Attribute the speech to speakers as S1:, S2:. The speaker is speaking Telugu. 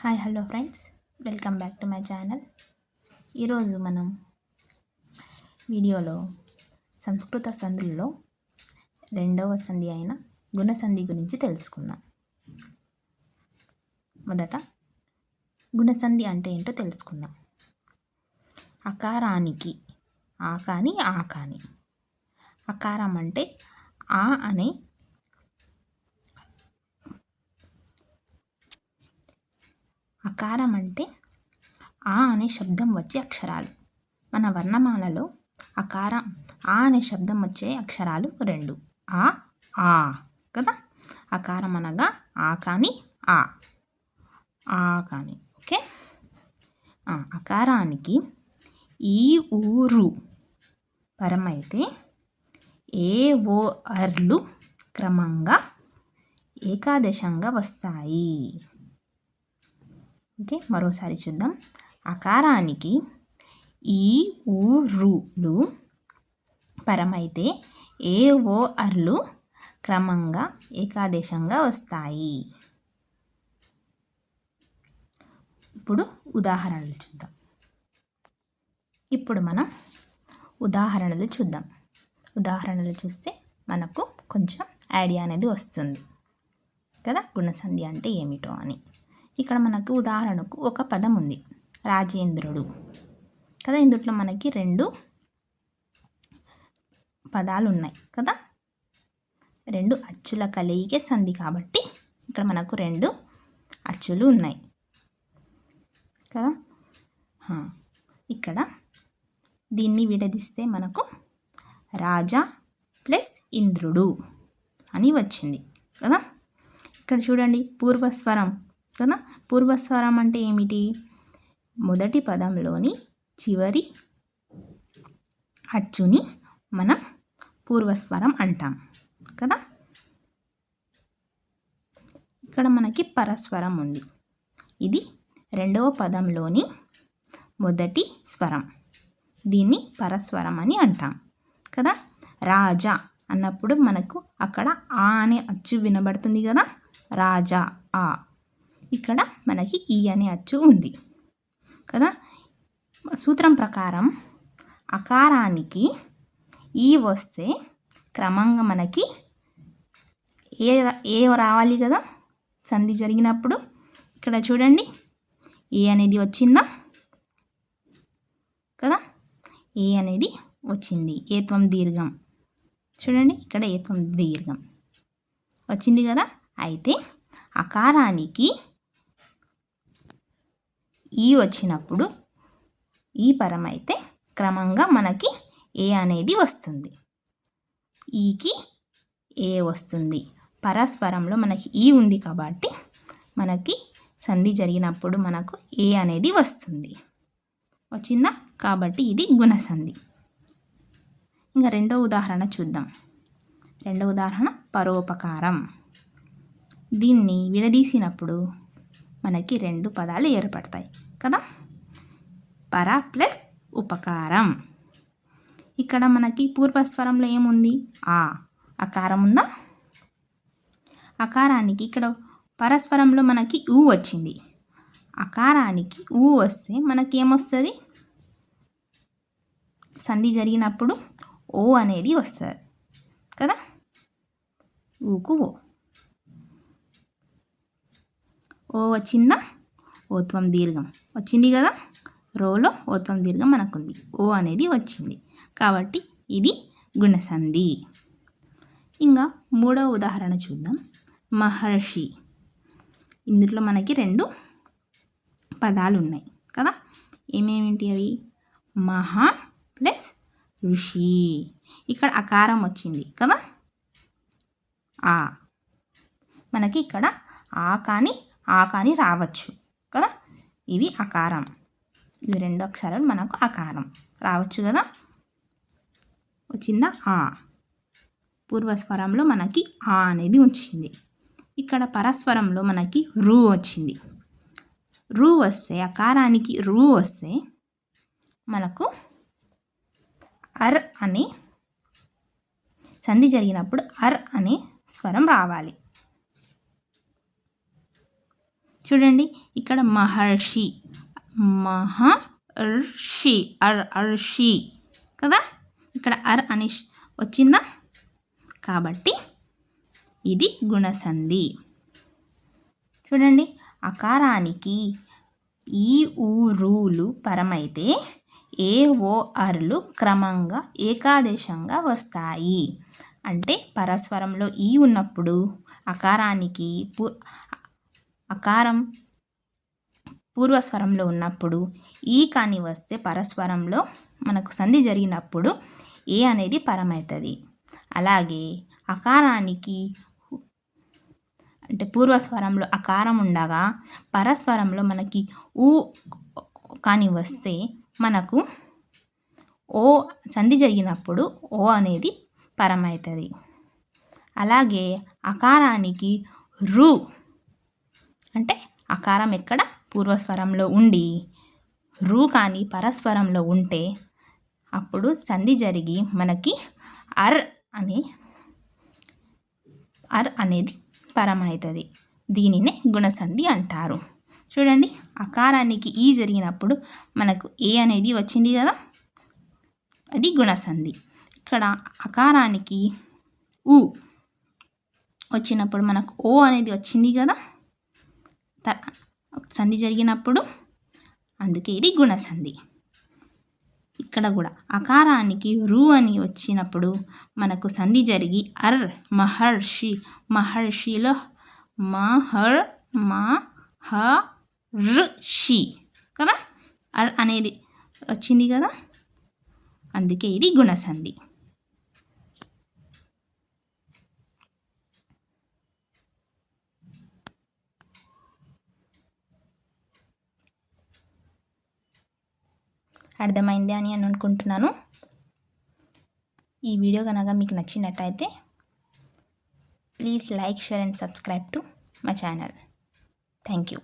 S1: Hi hello friends. Welcome back to my channel. ఈరోజు మనం వీడియోలో సంస్కృత సంధుల్లో రెండవ సంధి అయిన గుణసంధి గురించి తెలుసుకుందాం. మొదట గుణసంధి అంటే ఏంటో తెలుసుకుందాం. అకారానికి ఆ కానీ ఆ కానీ. అకారం అంటే ఆ అనే అకారం అంటే ఆ అనే శబ్దం వచ్చే అక్షరాలు. మన వర్ణమాలలో అకారం ఆ అనే శబ్దం వచ్చే అక్షరాలు రెండు. ఆ ఆ కదా? అకారం అనగా ఆ కానీ ఆ. ఆ కానీ ఓకే? అకారానికి ఈ ఊరు పరమైతే ఏ ఓ అర్లు క్రమంగా ఏకాదశంగా వస్తాయి. ఓకే మరోసారి చూద్దాం. అకారానికి ఈ ఊరులు పరమైతే ఏ ఓ అర్లు క్రమంగా ఏకాదేశంగా వస్తాయి. ఇప్పుడు ఉదాహరణలు చూద్దాం. ఇప్పుడు మనం ఉదాహరణలు చూద్దాం. ఉదాహరణలు చూస్తే మనకు కొంచెం ఐడియా అనేది వస్తుంది. కదా? గుణసంధి అంటే ఏమిటో అని. ఇక్కడ మనకు ఉదాహరణకు ఒక పదం ఉంది. రాజేంద్రుడు. కదా ఇందులో మనకి రెండు పదాలు ఉన్నాయి కదా? రెండు అచ్చుల కలిగి సంధి కాబట్టి ఇక్కడ మనకు రెండు అచ్చులు ఉన్నాయి. కదా? ఇక్కడ దీన్ని విడదీస్తే మనకు రాజా ప్లస్ ఇంద్రుడు అని వచ్చింది. కదా? ఇక్కడ చూడండి పూర్వస్వరం. కదా పూర్వస్వరం అంటే ఏమిటి? మొదటి పదంలోని చివరి అచ్చుని మనం పూర్వస్వరం అంటాం కదా? ఇక్కడ మనకి పరస్వరం ఉంది. ఇది రెండవ పదంలోని మొదటి స్వరం. దీన్ని పరస్వరం అని అంటాం కదా? రాజా అన్నప్పుడు మనకు అక్కడ ఆ అనే అచ్చు వినబడుతుంది కదా? రాజా ఆ. ఇక్కడ మనకి ఈ అనే అచ్చు ఉంది. కదా? సూత్రం ప్రకారం అకారానికి ఈ వస్తే క్రమంగా మనకి ఏ ఏ రావాలి కదా? సంధి జరిగినప్పుడు. ఇక్కడ చూడండి. ఏ అనేది వచ్చిందా? కదా? ఏ అనేది వచ్చింది. ఏత్వం దీర్ఘం. చూడండి. ఇక్కడ ఏత్వం దీర్ఘం. వచ్చింది కదా? అయితే అకారానికి ఈ వచ్చినప్పుడు ఈ పరం అయితే క్రమంగా మనకి ఏ అనేది వస్తుంది. ఈకి ఏ వస్తుంది? పరస్పరంలో మనకి ఈ ఉంది కాబట్టి మనకి సంధి జరిగినప్పుడు మనకు ఏ అనేది వస్తుంది. వచ్చిందా? కాబట్టి ఇది గుణసంధి. ఇంకా రెండో ఉదాహరణ చూద్దాం. రెండో ఉదాహరణ పరోపకారం. దీన్ని విడదీసినప్పుడు మనకి రెండు పదాలు ఏర్పడతాయి. కదా? పర ప్లస్ ఉపకారం. ఇక్కడ మనకి పూర్వస్వరంలో ఏముంది? ఆ. అకారం ఉందా? అకారానికి ఇక్కడ పరస్వరంలో మనకి ఊ వచ్చింది. అకారానికి ఊ వస్తే మనకి ఏమొస్తుంది సంధి జరిగినప్పుడు ఓ అనేది వస్తుంది. కదా? ఊకు ఓ. ఓ వచ్చిందా? ఓత్వం దీర్ఘం. వచ్చింది కదా? రోలో ఓత్వం దీర్ఘం మనకుంది. ఓ అనేది వచ్చింది. కాబట్టి ఇది గుణసంధి. ఇంకా మూడవ ఉదాహరణ చూద్దాం. మహర్షి. ఇందులో మనకి రెండు పదాలు ఉన్నాయి కదా? ఏమేమిటి అవి? మహా ప్లస్ ఋషి. ఇక్కడ అకారం వచ్చింది కదా? ఆ. మనకి ఇక్కడ ఆ కానీ ఆ కానీ రావచ్చు. కదా? ఇవి అకారం ఇవి రెండు అక్షరాలు మనకు అకారం రావచ్చు కదా? వచ్చిందా? ఆ. పూర్వస్వరంలో మనకి ఆ అనేది వచ్చింది. ఇక్కడ పరస్వరంలో మనకి రూ వచ్చింది. రూ వస్తే అకారానికి రూ వస్తే మనకు అర్ అనే సంధి జరిగినప్పుడు అర్ అనే స్వరం రావాలి. చూడండి ఇక్కడ మహర్షి మహర్షి అర్ అర్షి కదా? ఇక్కడ అర్ అని వచ్చిందా? కాబట్టి ఇది గుణసంధి. చూడండి అకారానికి ఈ ఊరులు పరమైతే ఏ ఓ అర్లు క్రమంగా ఏకాదేశంగా వస్తాయి. అంటే పరస్వరంలో ఈ ఉన్నప్పుడు అకారానికి పు అకారం పూర్వస్వరంలో ఉన్నప్పుడు ఈ కానీ వస్తే పరస్వరంలో మనకు సంధి జరిగినప్పుడు ఏ అనేది పరమవుతుంది అలాగే అకారానికి అంటే పూర్వస్వరంలో అకారం ఉండగా పరస్వరంలో మనకి ఊ కానీ వస్తే మనకు ఓ సంధి జరిగినప్పుడు ఓ అనేది పరమవుతుంది అలాగే అకారానికి రు అంటే అకారం ఎక్కడ? పూర్వస్వరంలో ఉండి. రూ కానీ పరస్వరంలో ఉంటే అప్పుడు సంధి జరిగి మనకి అర్ అనే అర్ అనేది పరమవుతుంది దీనినే గుణసంధి అంటారు. చూడండి అకారానికి ఈ జరిగినప్పుడు మనకు ఏ అనేది వచ్చింది కదా? అది గుణసంధి. ఇక్కడ అకారానికి ఉ వచ్చినప్పుడు మనకు ఓ అనేది వచ్చింది కదా? సంధి జరిగినప్పుడు అందుకే ఇది గుణసంధి. ఇక్కడ కూడా అకారానికి రు అని వచ్చినప్పుడు మనకు సంధి జరిగి అర్ మహర్షి మహర్షిలో మహర్ మహర్షి కదా? అర్ అనేది వచ్చింది కదా? అందుకే ఇది గుణసంధి. అర్థమైంది అని అని అనుకుంటున్నాను. ఈ వీడియో కనుక మీకు నచ్చినట్టయితే please like share and subscribe to my channel. Thank you.